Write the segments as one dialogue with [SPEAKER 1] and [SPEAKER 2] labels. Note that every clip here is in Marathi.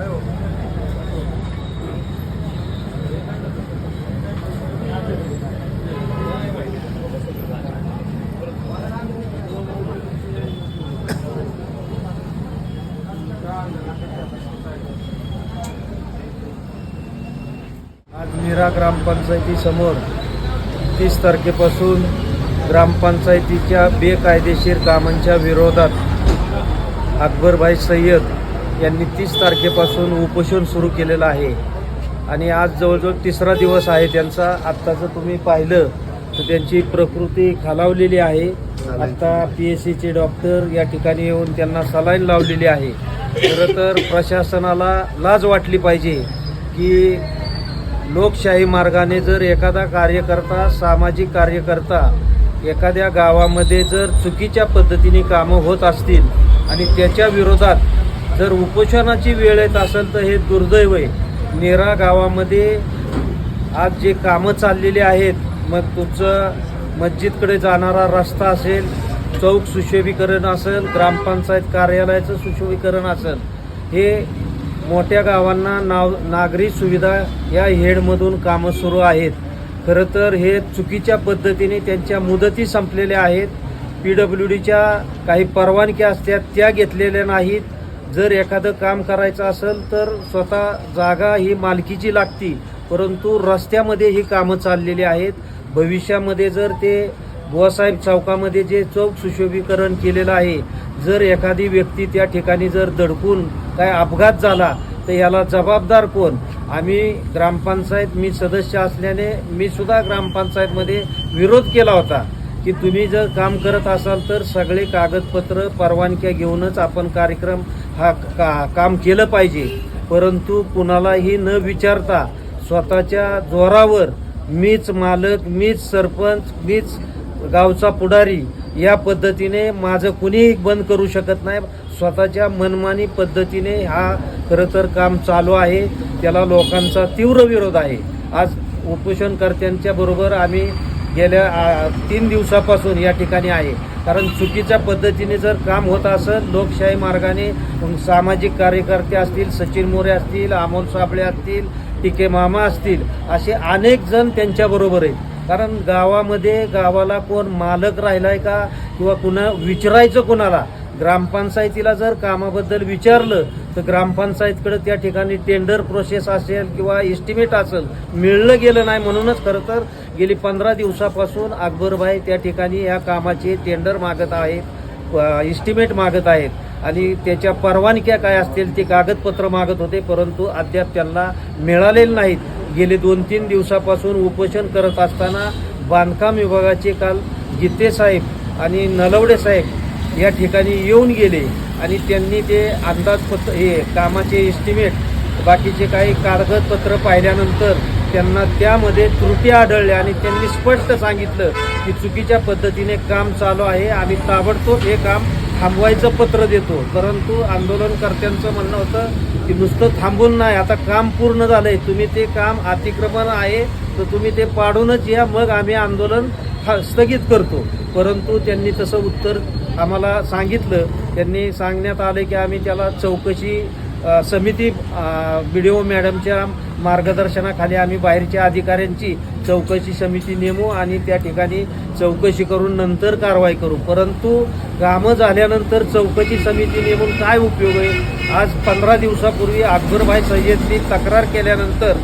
[SPEAKER 1] आज मीरा ग्रामपंचायतीसमोर तीस तारखेपासून ग्रामपंचायतीच्या बेकायदेशीर कामांच्या विरोधात अकबरभाई सय्यद यांनी तीस तारखेपासून उपोषण सुरू केलेलं आहे. आणि आज जवळजवळ तिसरा दिवस आहे त्यांचा. आत्ताचं तुम्ही पाहिलं तर त्यांची प्रकृती खालावलेली आहे. आत्ता पी एस सीचे डॉक्टर या ठिकाणी येऊन त्यांना सलाईन लावलेली आहे. खरं तर प्रशासनाला लाज वाटली पाहिजे की लोकशाही मार्गाने जर एखादा कार्यकर्ता सामाजिक कार्यकर्ता एखाद्या गावामध्ये जर चुकीच्या पद्धतीने कामं होत असतील आणि त्याच्या विरोधात जर उपोषणाची वेळ येत असेल तर हे दुर्दैव आहे. नेरा गावामध्ये आज जे कामं चाललेली आहेत मग तुमचं मस्जिदकडे जाणारा रस्ता असेल चौक सुशोभीकरण असेल ग्रामपंचायत कार्यालयाचं सुशोभीकरण असेल हे मोठ्या गावांना नाव नागरी सुविधा या हेडमधून कामं सुरू आहेत. खरं तर हे चुकीच्या पद्धतीने त्यांच्या मुदती संपलेल्या आहेत. पी डब्ल्यू डीच्या काही परवानग्या असतात त्या घेतलेल्या नाहीत. जर एखादं काम करायचं असेल तर स्वतः जागा ही मालकीची लागती परंतु रस्त्यामध्ये ही कामं चाललेली आहेत. भविष्यामध्ये जर ते बुवासाहेब चौकामध्ये जे चौक सुशोभीकरण केलेलं आहे जर एखादी व्यक्ती त्या ठिकाणी जर दडकून काय अपघात झाला तर याला जबाबदार कोण? आम्ही ग्रामपंचायत मी सदस्य असल्याने मी सुद्धा ग्रामपंचायतमध्ये विरोध केला होता की तुम्ही जर काम करत असाल तर सगळे कागदपत्र परवानग्या घेऊनच आपण कार्यक्रम हा का काम केलं पाहिजे. परंतु कुणालाही न विचारता स्वतःच्या जोरावर मीच मालक मीच सरपंच मीच गावचा पुढारी या पद्धतीने माझं कुणीही बंद करू शकत नाही. स्वतःच्या मनमानी पद्धतीने हा खरं तर काम चालू आहे. त्याला लोकांचा तीव्र विरोध आहे. आज उपोषणकर्त्यांच्या बरोबर आम्ही गेल्या तीन दिवसापासून या ठिकाणी आहे. कारण चुकीच्या पद्धतीने जर काम होत असेल लोकशाही मार्गाने सामाजिक कार्यकर्ते असतील सचिन मोरे असतील अमोल साबळे असतील टिके मामा असतील असे अनेक जण त्यांच्याबरोबर आहेत. कारण गावामध्ये गावाला कोण मालक राहिलाय का किंवा कुणा विचारायचं कोणाला? ग्रामपंचायतीला जर कामाबद्दल विचारलं तर ग्रामपंचायतकडे त्या ठिकाणी टेंडर प्रोसेस असेल किंवा एस्टिमेट असेल मिळलं गेलं नाही म्हणूनच खरं तर गेली पंधरा दिवसापासून अकबरभाई त्या ठिकाणी या कामाचे टेंडर मागत आहेत इस्टिमेट मागत आहेत. आणि त्याच्या परवानग्या काय असतील ते कागदपत्र मागत होते परंतु अद्याप त्यांना मिळालेले नाहीत. गेले दोन तीन दिवसापासून उपोषण करत असताना बांधकाम विभागाचे काल गीते साहेब आणि नलवडे साहेब या ठिकाणी येऊन गेले आणि त्यांनी ते अंदाजपत्र हे कामाचे एस्टिमेट बाकीचे काही कागदपत्र पाहिल्यानंतर त्यांना त्यामध्ये त्रुटी आढळल्या आणि त्यांनी स्पष्ट सांगितलं की चुकीच्या पद्धतीने काम चालू आहे आम्ही ताबडतोब हे काम थांबवायचं पत्र देतो. परंतु आंदोलनकर्त्यांचं म्हणणं होतं की नुसतं थांबून नाही आता काम पूर्ण झालंय तुम्ही ते काम अतिक्रमण आहे तर तुम्ही ते पाडूनच या मग आम्ही आंदोलन हा- स्थगित करतो. परंतु त्यांनी तसं उत्तर आम्हाला सांगितलं त्यांनी सांगण्यात आलं की आम्ही त्याला चौकशी समिती बी डी ओ मॅडमच्या मार्गदर्शनाखाली आम्ही बाहेरच्या अधिकाऱ्यांची चौकशी समिती नेमू आणि त्या ठिकाणी चौकशी करून नंतर कारवाई करू. परंतु कामं झाल्यानंतर चौकशी समिती नेमून काय उपयोग आहे? आज पंधरा दिवसापूर्वी अकबरभाई सय्यदनी तक्रार केल्यानंतर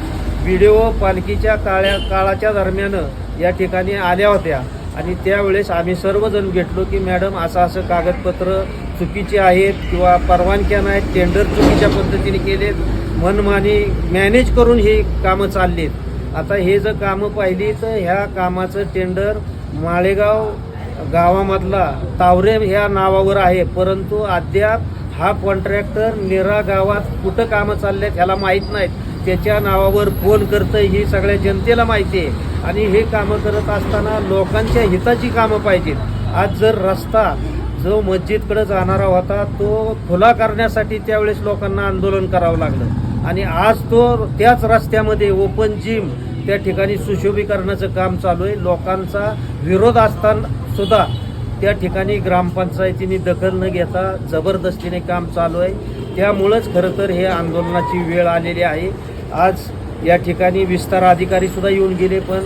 [SPEAKER 1] बी डी ओ पालखीच्या काळ्या काळाच्या दरम्यान या ठिकाणी आल्या होत्या. आणि त्यावेळेस आम्ही सर्वजण भेटलो की मॅडम असं असं कागदपत्र चुकीचे आहेत किंवा परवानग्या नाहीत टेंडर चुकीच्या पद्धतीने केलेत मनमानी मॅनेज करून ही कामं चाललीत. आता हे जर कामं पाहिली तर ह्या कामाचं टेंडर माळेगाव गावामधला तावरे ह्या नावावर आहे. परंतु अद्याप हा कॉन्ट्रॅक्टर नेरा गावात कुठं कामं चालल्यात ह्याला माहीत नाहीत. त्याच्या नावावर फोन करतं ही सगळ्या जनतेला माहिती आहे. आणि हे कामं करत असताना लोकांच्या हिताची कामं पाहिजेत. आज जर रस्ता जो मस्जिदकडे जाणारा होता तो खुला करण्यासाठी त्यावेळेस लोकांना आंदोलन करावं लागलं. आणि आज तो त्याच रस्त्यामध्ये ओपन जिम त्या ठिकाणी सुशोभीकरणाचं काम चालू आहे. लोकांचा विरोध असताना सुद्धा त्या ठिकाणी ग्रामपंचायतीने दखल न घेता जबरदस्तीने काम चालू आहे. त्यामुळंच खरं तर हे आंदोलनाची वेळ आलेली आहे. आज या ठिकाणी विस्तार अधिकारी सुद्धा येऊन गेले पण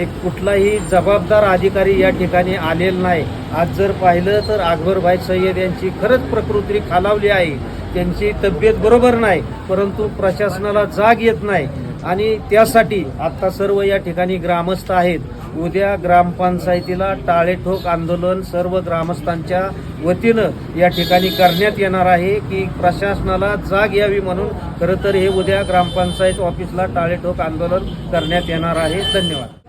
[SPEAKER 1] एक कुठलाही जबाबदार अधिकारी या ठिकाणी आलेला नाही. आज जर पाहिलं तर अकबरभाई सय्यद यांची खरंच प्रकृती खालावली आहे. त्यांची तब्येत बरोबर नाही परंतु प्रशासनाला जाग येत नाही. आणि त्यासाठी आता सर्व या ठिकाणी ग्रामस्थ आहेत. उद्या ग्रामपंचायतीला टाळेठोक आंदोलन सर्व ग्रामस्थांच्या वतीनं या ठिकाणी करण्यात येणार आहे की प्रशासनाला जाग यावी म्हणून खरं तर हे उद्या ग्रामपंचायत ऑफिसला टाळेठोक आंदोलन करण्यात येणार आहे. धन्यवाद.